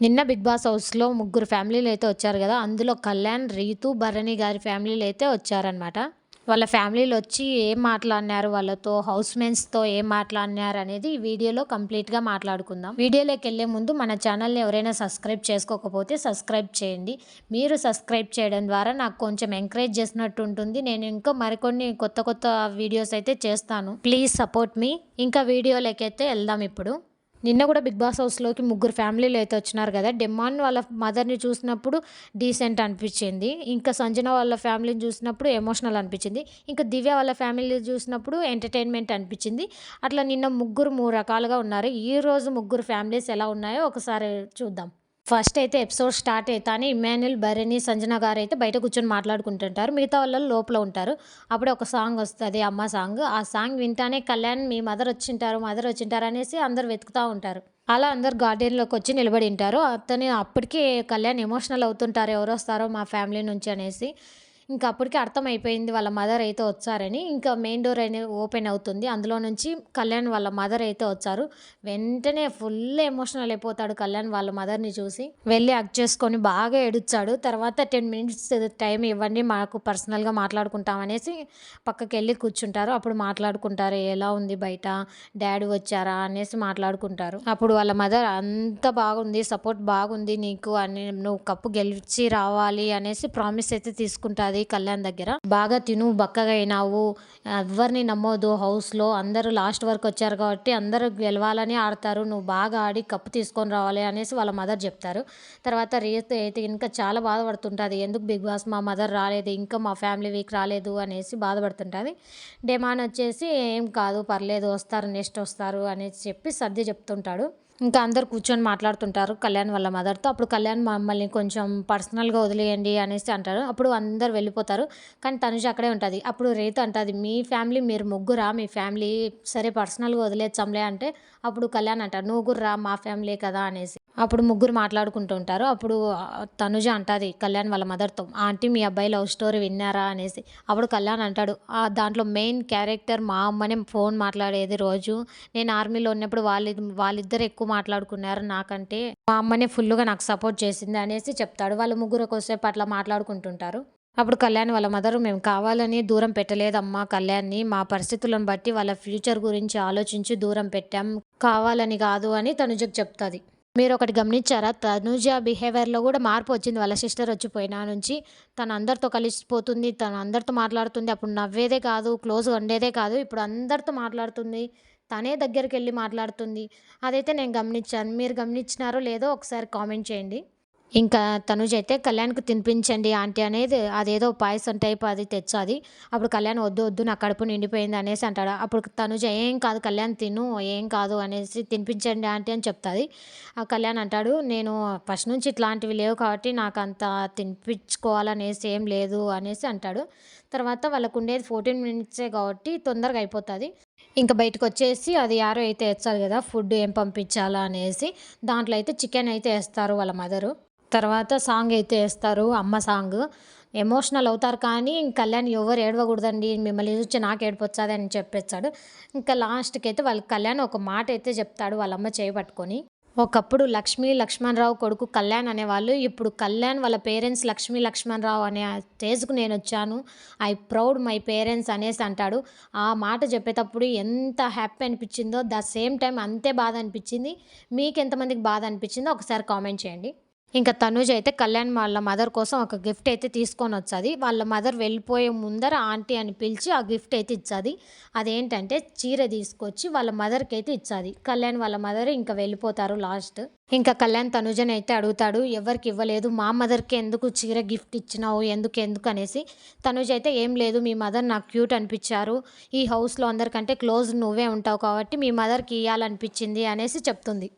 నిన్న big boss హౌస్‌లో ముగ్గురు ఫ్యామిలీలు అయితే వచ్చారు కదా అందులో కళ్యాణ్, రీతు, భరణి గారి ఫ్యామిలీలు అయితే వచ్చారనమాట. వాళ్ళ ఫ్యామిలీలు వచ్చి ఏం మాట్లాడినారు వాళ్ళతో, హౌస్ మేట్స్‌తో ఏం మాట్లాడినారు అనేది ఈ వీడియోలో కంప్లీట్‌గా మాట్లాడుకుందాం. వీడియోలోకి వెళ్ళే ముందు మన ఛానల్‌ని ఎవరైనా సబ్స్క్రైబ్ చేసుకోకపోతే సబ్స్క్రైబ్ చేయండి. మీరు సబ్స్క్రైబ్ చేయడం ద్వారా నాకు కొంచెం ఎంకరేజ్ చేసినట్టు ఉంటుంది. నేను ఇంకా మరికొన్ని కొత్త కొత్త వీడియోస్ అయితే చేస్తాను. Please support me. ఇంకా వీడియోలోకి అయితే వెళ్దాం ఇప్పుడు. నిన్న కూడా బిగ్ బాస్ హౌస్‌లోకి ముగ్గురు ఫ్యామిలీలు అయితే వచ్చినారు కదా! డెమాన్ వాళ్ళ మదర్‌ని చూసినప్పుడు డీసెంట్ అనిపించింది. ఇంకా సంజన వాళ్ళ ఫ్యామిలీని చూసినప్పుడు ఎమోషనల్ అనిపించింది. ఇంకా దివ్య వాళ్ళ ఫ్యామిలీ చూసినప్పుడు ఎంటర్‌టైన్‌మెంట్ అనిపించింది. అట్లా నిన్న ముగ్గురు మూడు రకాలుగా ఉన్నారు. ఈరోజు ముగ్గురు ఫ్యామిలీస్ ఎలా ఉన్నాయో ఒకసారి చూద్దాం. ఫస్ట్ అయితే ఎపిసోడ్ స్టార్ట్ అవుతానే ఇమాన్యుల్ భరణి, సంజన అయితే బయట కూర్చొని మాట్లాడుకుంటుంటారు. మిగతా వాళ్ళు లోపల ఉంటారు. అప్పుడే ఒక సాంగ్ వస్తుంది అమ్మ సాంగ్. ఆ సాంగ్ వింటానే కళ్యాణ్ మీ మదర్ వచ్చింటారు, మదర్ వచ్చింటారు అనేసి అందరూ వెతుకుతా ఉంటారు. అలా అందరు గార్డెన్‌లోకి వచ్చి నిలబడి ఉంటారు అతను అప్పటికే కళ్యాణ్ ఎమోషనల్ అవుతుంటారు ఎవరొస్తారో మా ఫ్యామిలీ నుంచి అనేసి. ఇంకా అప్పటికే అర్థమైపోయింది వాళ్ళ మదర్ అయితే వచ్చారని. ఇంకా మెయిన్ డోర్ అనేది ఓపెన్ అవుతుంది. అందులో నుంచి కళ్యాణ్ వాళ్ళ మదర్ అయితే వచ్చారు. వెంటనే ఫుల్ ఎమోషనల్ అయిపోతాడు కళ్యాణ్ వాళ్ళ మదర్‌ని చూసి. వెళ్ళి హగ్ చేసుకొని బాగా ఏడుచ్చాడు. తర్వాత 10 మినిట్స్ టైం ఇవ్వండి మాకు పర్సనల్‌గా మాట్లాడుకుంటాం అనేసి పక్కకెళ్ళి కూర్చుంటారు. అప్పుడు మాట్లాడుకుంటారు. ఎలా ఉంది బయట? డాడీ వచ్చారా? అనేసి మాట్లాడుకుంటారు. అప్పుడు వాళ్ళ మదర్ అంత బాగుంది. సపోర్ట్ బాగుంది నీకు అని నువ్వు కప్పు గెలిచి రావాలి అనేసి ప్రామిస్ అయితే తీసుకుంటాది కళ్యాణ్ దగ్గర. బాగా తిను బక్కగా అయినావు. ఎవ్వరిని నమ్మోదు హౌస్‌లో అందరూ లాస్ట్ వరకు వచ్చారు కాబట్టి అందరూ గెలవాలని ఆడతారు. నువ్వు బాగా ఆడి కప్పు తీసుకొని రావాలి అనేసి వాళ్ళ మదర్ చెప్తారు. తర్వాత రీతు అయితే ఇంకా చాలా బాధపడుతుంటుంది ఎందుకు బిగ్ బాస్ మా మదర్ రాలేదు. ఇంకా మా ఫ్యామిలీ వీక్ రాలేదు అనేసి బాధపడుతుంటుంది డెమాన్ వచ్చేసి ఏం కాదు పర్లేదు వస్తారు నెక్స్ట్ వస్తారు అనేసి చెప్పి సర్ది చెప్తుంటాడు. ఇంకా అందరు కూర్చొని మాట్లాడుతుంటారు కళ్యాణ్ వాళ్ళ మదర్‌తో. అప్పుడు కళ్యాణ్ మమ్మల్ని కొంచెం పర్సనల్‌గా వదిలేయండి అనేసి అంటారు. అప్పుడు అందరు వెళ్ళిపోతారు. కానీ తనుజ అక్కడే ఉంటుంది అప్పుడు రేత అంటుంది మీ ఫ్యామిలీ మీరు ముగ్గురా మీ ఫ్యామిలీ సరే పర్సనల్‌గా వదిలేచ్చాంలే అంటే అప్పుడు కళ్యాణ్ అంటారు నువ్వు కూడా రా మా ఫ్యామిలీ కదా అనేసి. అప్పుడు ముగ్గురు మాట్లాడుకుంటూ ఉంటారు. అప్పుడు తనుజ అంటుంది కళ్యాణ్ వాళ్ళ మదర్‌తో ఆంటీ మీ అబ్బాయి లవ్ స్టోరీ విన్నారా అనేసి. అప్పుడు కళ్యాణ్ అంటాడు ఆ దాంట్లో మెయిన్ క్యారెక్టర్ మా అమ్మనే ఫోన్ మాట్లాడేది రోజు. నేను ఆర్మీలో ఉన్నప్పుడు వాళ్ళ వాళ్ళిద్దరు ఎక్కువ మాట్లాడుకున్నారు నాకంటే. మా అమ్మనే ఫుల్‌గా నాకు సపోర్ట్ చేసింది అనేసి చెప్తాడు. వాళ్ళు ముగ్గురు ఒకసేపు అట్లా మాట్లాడుకుంటుంటారు. అప్పుడు కళ్యాణ్ వాళ్ళ మదర్ మేము కావాలని దూరం పెట్టలేదమ్మా కళ్యాణ్‌ని. మా పరిస్థితులను బట్టి వాళ్ళ ఫ్యూచర్ గురించి ఆలోచించి దూరం పెట్టాం. కావాలని కాదు అని తనుజకి మీరు ఒకటి గమనించారా? తనుజ బిహేవియర్‌లో కూడా మార్పు వచ్చింది. వాళ్ళ సిస్టర్ వచ్చిపోయినా నుంచి. తను అందరితో కలిసిపోతుంది. తను అందరితో మాట్లాడుతుంది. అప్పుడు నవ్వేదే కాదు, క్లోజ్‌గా ఉండేదే కాదు. ఇప్పుడు అందరితో మాట్లాడుతుంది. తనే దగ్గరికి వెళ్ళి మాట్లాడుతుంది. అదైతే నేను గమనించాను. మీరు గమనించినారో లేదో ఒకసారి కామెంట్ చేయండి. ఇంకా తనుజ అయితే కళ్యాణ్కు తినిపించండి ఆంటీ అనేది అదేదో పాయసం టైప్ అది తెచ్చాది. అప్పుడు కళ్యాణ్ వద్దు వద్దు నా కడుపు నిండిపోయింది అనేసి అంటాడు. అప్పుడు తనుజ ఏం కాదు కళ్యాణ్ తిను ఏం కాదు అనేసి తినిపించండి ఆంటీ అని చెప్తుంది ఆ కళ్యాణ్ అంటాడు నేను ఫస్ట్ నుంచి ఇట్లాంటివి లేవు కాబట్టి నాకు అంత తినిపించుకోవాలనేసి ఏం లేదు అనేసి అంటాడు. తర్వాత వాళ్ళకు ఉండేది 14 మినిట్సే కాబట్టి తొందరగా అయిపోతుంది ఇంకా బయటకు వచ్చేసి అది యారో అయితే వేస్తారు కదా! ఫుడ్ ఏం పంపించాలా అనేసి. దాంట్లో అయితే చికెన్ అయితే వేస్తారు వాళ్ళ మదరు. తర్వాత సాంగ్ అయితే వేస్తారు అమ్మ సాంగ్. ఎమోషనల్ అవుతారు కానీ కళ్యాణ్ ఎవరు ఏడవకూడదండి మిమ్మల్ని చూసి నాకు ఏడుపొచ్చాది చెప్పేస్తాడు. ఇంకా లాస్ట్‌కి అయితే వాళ్ళ కళ్యాణ్ ఒక మాట అయితే చెప్తాడు వాళ్ళ అమ్మ చేయి పట్టుకొని. ఒకప్పుడు లక్ష్మీ లక్ష్మణరావు కొడుకు కళ్యాణ్ అనేవాళ్ళు. ఇప్పుడు కళ్యాణ్ వాళ్ళ పేరెంట్స్ లక్ష్మీ లక్ష్మణరావు అనే చేసుకు నేను వచ్చాను ఐ ప్రౌడ్ మై పేరెంట్స్ అనేసి అంటాడు. ఆ మాట చెప్పేటప్పుడు ఎంత హ్యాపీ అనిపించిందో ద సేమ్ టైం అంతే బాధ అనిపించింది. మీకెంతమందికి బాధ అనిపించిందో ఒకసారి కామెంట్ చేయండి. ఇంకా తనుజ్ అయితే కళ్యాణ్ వాళ్ళ మదర్ కోసం ఒక గిఫ్ట్ అయితే తీసుకొని వచ్చాది వాళ్ళ మదర్ వెళ్ళిపోయే ముందర ఆంటీ అని పిలిచి ఆ గిఫ్ట్ అయితే ఇచ్చాది. అదేంటంటే చీర తీసుకొచ్చి వాళ్ళ మదర్‌కి అయితే ఇచ్చాది. కళ్యాణ్ వాళ్ళ మదర్ ఇంకా వెళ్ళిపోతారు లాస్ట్. ఇంకా కళ్యాణ్ తనుజని అయితే అడుగుతాడు ఎవరికి ఇవ్వలేదు మా మదర్కి ఎందుకు చీర గిఫ్ట్ ఇచ్చినావు ఎందుకు ఎందుకు అనేసి. తనుజ అయితే ఏం లేదు మీ మదర్ నాకు క్యూట్ అనిపించారు. ఈ హౌస్‌లో అందరికంటే క్లోజ్ నువ్వే ఉంటావు కాబట్టి మీ మదర్‌కి ఇవ్వాలనిపించింది అనేసి చెప్తుంది.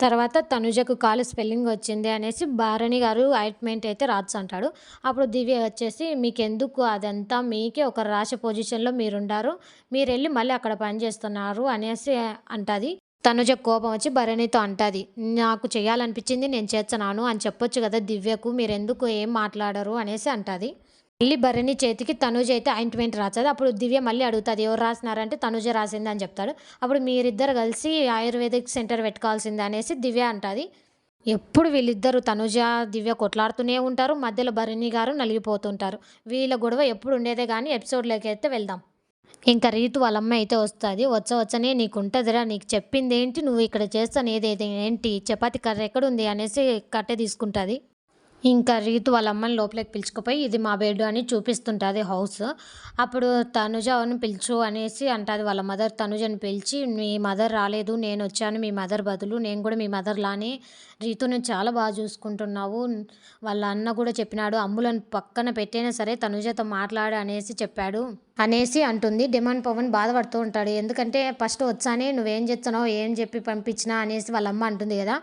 తర్వాత తనుజకు కాలు స్పెల్లింగ్ వచ్చింది అనేసి భారణి గారు ఆయింట్మెంట్ అయితే రాచ్చంటాడు. అప్పుడు దివ్య వచ్చేసి మీకెందుకు అదంతా మీకే ఒక రాశి పొజిషన్‌లో మీరుండారు. మీరు వెళ్ళి మళ్ళీ అక్కడ పని చేస్తున్నారు అనేసి అంటది. తనుజకు కోపం వచ్చి భరణితో అంటది. నాకు చేయాలనిపించింది నేను చేస్తున్నాను అని చెప్పొచ్చు కదా దివ్యకు మీరెందుకు ఏం మాట్లాడరు అనేసి అంటుంది మళ్ళీ భరణి చేతికి తనుజ అయితే ఆయింట్మెంట్ రాస్తది. అప్పుడు దివ్య మళ్ళీ అడుగుతుంది ఎవరు రాసినారంటే తనుజ రాసింది అని చెప్తాడు. అప్పుడు మీరిద్దరు కలిసి ఆయుర్వేదిక్ సెంటర్ పెట్టుకోవాల్సింది అనేసి దివ్య అంటుంది. ఎప్పుడు వీళ్ళిద్దరు తనుజ దివ్య కొట్లాడుతూనే ఉంటారు మధ్యలో భరణి గారు నలిగిపోతుంటారు. వీళ్ళ గొడవ ఎప్పుడు ఉండేదే కానీ ఎపిసోడ్లోకి అయితే వెళ్దాం. ఇంకా రీతు వాళ్ళ అమ్మ అయితే వస్తుంది వచ్చ వచ్చనే నీకు ఉంటుందిరా నీకు చెప్పింది ఏంటి నువ్వు ఇక్కడ చేస్తాను ఏదేది ఏంటి చపాతి కర్ర ఎక్కడుంది? అనేసి కట్టె తీసుకుంటుంది. ఇంకా రీతు వాళ్ళ అమ్మని లోపలికి పిలుచుకుపోయి ఇది మా బెడ్ అని చూపిస్తుంటుంది హౌస్. అప్పుడు తనుజను పిలుచు అనేసి అంటుంది వాళ్ళ మదర్. తనుజని పిలిచి మీ మదర్ రాలేదు నేను వచ్చాను మీ మదర్ బదులు నేను కూడా మీ మదర్ లానే రీతుని చాలా బాగా చూసుకుంటున్నావు. వాళ్ళ అన్న కూడా చెప్పినాడు అమ్ములను పక్కన పెట్టైనా సరే తనుజతో మాట్లాడు అనేసి చెప్పాడు. అనేసి అంటుంది. డిమాండ్ పవన్ బాధపడుతూ ఉంటాడు. ఎందుకంటే ఫస్ట్ వచ్చానే నువ్వేం చేస్తున్నావు ఏం చెప్పి పంపించినా అనేసి వాళ్ళ అమ్మ అంటుంది కదా.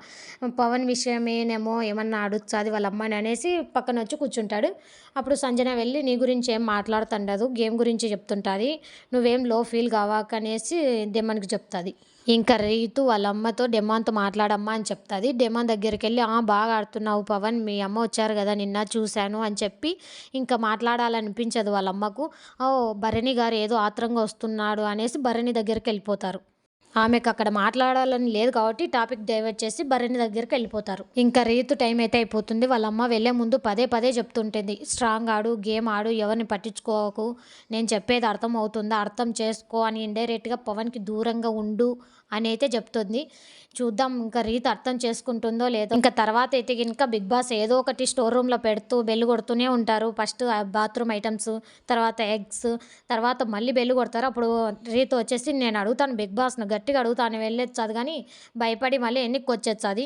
పవన్ విషయమేనేమో ఏమన్నా అడుగుతుంది వాళ్ళ అమ్మని అనేసి పక్కన వచ్చి కూర్చుంటాడు. అప్పుడు సంజన వెళ్ళి నీ గురించి ఏం మాట్లాడుతుండదు గేమ్ గురించి చెప్తుంటుంది. నువ్వేం లో ఫీల్ కావాకనేసి డిమాండ్కి చెప్తుంది. ఇంకా రీతు వాళ్ళ అమ్మతో డెమాన్తో మాట్లాడమ్మా అని చెప్తుంది. డెమాన్ దగ్గరికి వెళ్ళి ఆ బాగా ఆడుతున్నావు పవన్ మీ అమ్మ వచ్చారు కదా నిన్న చూశాను అని చెప్పి ఇంకా మాట్లాడాలనిపించదు వాళ్ళ అమ్మకు ఓ భరణి గారు ఏదో ఆత్రంగా వస్తున్నాడు అనేసి భరణి దగ్గరికి వెళ్ళిపోతారు. ఆమెకు అక్కడ మాట్లాడాలని లేదు కాబట్టి టాపిక్ డైవర్ట్ చేసి భరణి దగ్గరికి వెళ్ళిపోతారు. ఇంకా రీతు టైం అయితే అయిపోతుంది. వాళ్ళ అమ్మ వెళ్ళే ముందు పదే పదే చెప్తుంటుంది. స్ట్రాంగ్ ఆడు గేమ్ ఆడు ఎవరిని పట్టించుకోకు. నేను చెప్పేది అర్థం అవుతుందా? అర్థం చేసుకో అని ఇండైరెక్ట్గా పవన్కి దూరంగా ఉండు అని అయితే చెప్తుంది. చూద్దాం ఇంకా రీత్ అర్థం చేసుకుంటుందో లేదో. ఇంకా తర్వాత అయితే ఇంకా బిగ్ బాస్ ఏదో ఒకటి స్టోర్ రూమ్లో పెడుతూ బెల్లు కొడుతూనే ఉంటారు. ఫస్ట్ బాత్రూమ్ ఐటమ్స్ తర్వాత ఎగ్స్ తర్వాత మళ్ళీ బెల్లు కొడతారు. అప్పుడు రీత్ వచ్చేసి నేను అడుగుతాను బిగ్ బాస్ను గట్టిగా అడుగుతాను వెళ్ళొచ్చదు కానీ భయపడి మళ్ళీ ఎన్నికి వచ్చేస్తుంది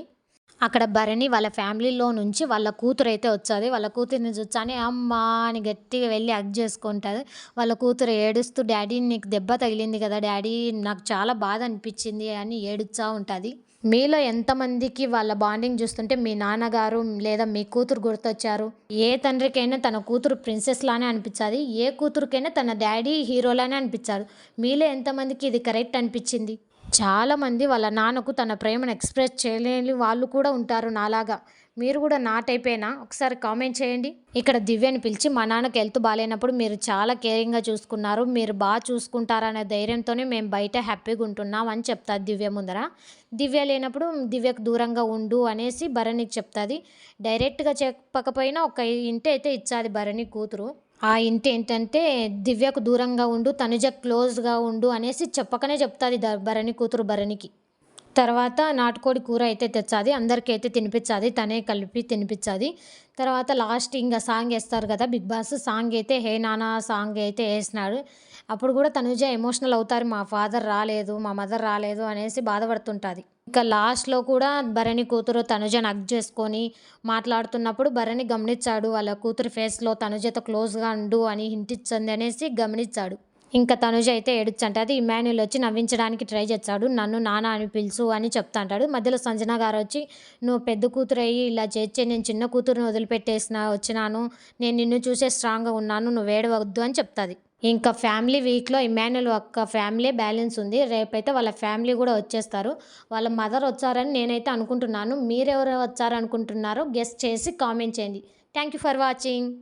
అక్కడ భరణి వాళ్ళ ఫ్యామిలీలో నుంచి వాళ్ళ కూతురు అయితే వచ్చేది. వాళ్ళ కూతురిని చూచాని అమ్మ అని గట్టిగా వెళ్ళి హగ్ చేసుకుంటుంది. వాళ్ళ కూతురు ఏడుస్తూ డాడీ నీకు దెబ్బ తగిలింది కదా డాడీ నాకు చాలా బాధ అనిపించింది అని ఏడుస్తూ ఉంటుంది. మీలో ఎంతమందికి వాళ్ళ బాండింగ్ చూస్తుంటే మీ నాన్నగారు లేదా మీ కూతురు గుర్తొచ్చారు? ఏ తండ్రికైనా తన కూతురు ప్రిన్సెస్ లానే అనిపించాలి ఏ కూతురికైనా తన డాడీ హీరోలానే అనిపించారు. మీలో ఎంతమందికి ఇది కరెక్ట్ అనిపించింది? చాలామంది వాళ్ళ నాన్నకు తన ప్రేమను ఎక్స్ప్రెస్ చేయలేని వాళ్ళు కూడా ఉంటారు నాలాగా. మీరు కూడా నా టైపేనా ఒకసారి కామెంట్ చేయండి. ఇక్కడ దివ్యని పిలిచి మా నాన్నకి హెల్త్ బాగాలేనప్పుడు మీరు చాలా కేరింగ్గా చూసుకున్నారు. మీరు బాగా చూసుకుంటారనే ధైర్యంతోనే మేము బయట హ్యాపీగా ఉంటున్నాం అని చెప్తాది దివ్య ముందర. దివ్య లేనప్పుడు దివ్యకు దూరంగా ఉండు అనేసి భరణికి చెప్తుంది. డైరెక్ట్గా చెప్పకపోయినా ఒక ఇంటి అయితే ఇచ్చాది భరణి కూతురు. ఆ ఇంటి ఏంటంటే దివ్యకు దూరంగా ఉండు తనుజ క్లోజ్గా ఉండు అనేసి చెప్పకనే చెప్తుంది భరణి కూతురు భరణికి. తర్వాత నాటుకోడి కూర అయితే తెచ్చాది అందరికీ అయితే తినిపించాది తనే కలిపి తినిపించాది. తర్వాత లాస్ట్ ఇంకా సాంగ్ వేస్తారు కదా బిగ్ బాస్ సాంగ్ అయితే హే నానా సాంగ్ అయితే వేసినాడు. అప్పుడు కూడా తనుజ ఎమోషనల్ అవుతారు మా ఫాదర్ రాలేదు మా మదర్ రాలేదు అనేసి బాధపడుతుంటుంది. ఇంకా లాస్ట్లో కూడా భరణి కూతురు తనుజను అగ్ చేసుకొని మాట్లాడుతున్నప్పుడు భరణి గమనించాడు వాళ్ళ కూతురు ఫేస్లో తనుజతో క్లోజ్గా ఉండు అని హింటించింది అనేసి గమనించాడు. ఇంకా తనుజ అయితే ఏడుచంటది ఇమాన్యుల్ వచ్చి నవ్వించడానికి ట్రై చేస్తాడు నన్ను నాన్న అని పిలుచు అని చెప్తా అంటాడు మధ్యలో సంజన గారు వచ్చి నువ్వు పెద్ద కూతురు అయ్యి ఇలా చేర్చే నేను చిన్న కూతురుని వదిలిపెట్టేసిన వచ్చినాను నేను నిన్ను చూసే స్ట్రాంగ్గా ఉన్నాను నువ్వు వేడవద్దు అని చెప్తుంది. ఇంకా ఫ్యామిలీ వీక్లో ఇమాన్యుల్ ఒక్క ఫ్యామిలీ బ్యాలెన్స్ ఉంది. రేపైతే వాళ్ళ ఫ్యామిలీ కూడా వచ్చేస్తారు. వాళ్ళ మదర్ వచ్చారని నేనైతే అనుకుంటున్నాను. మీరెవరు వచ్చారనుకుంటున్నారో గెస్ట్ చేసి కామెంట్ చేయండి. Thank you for watching.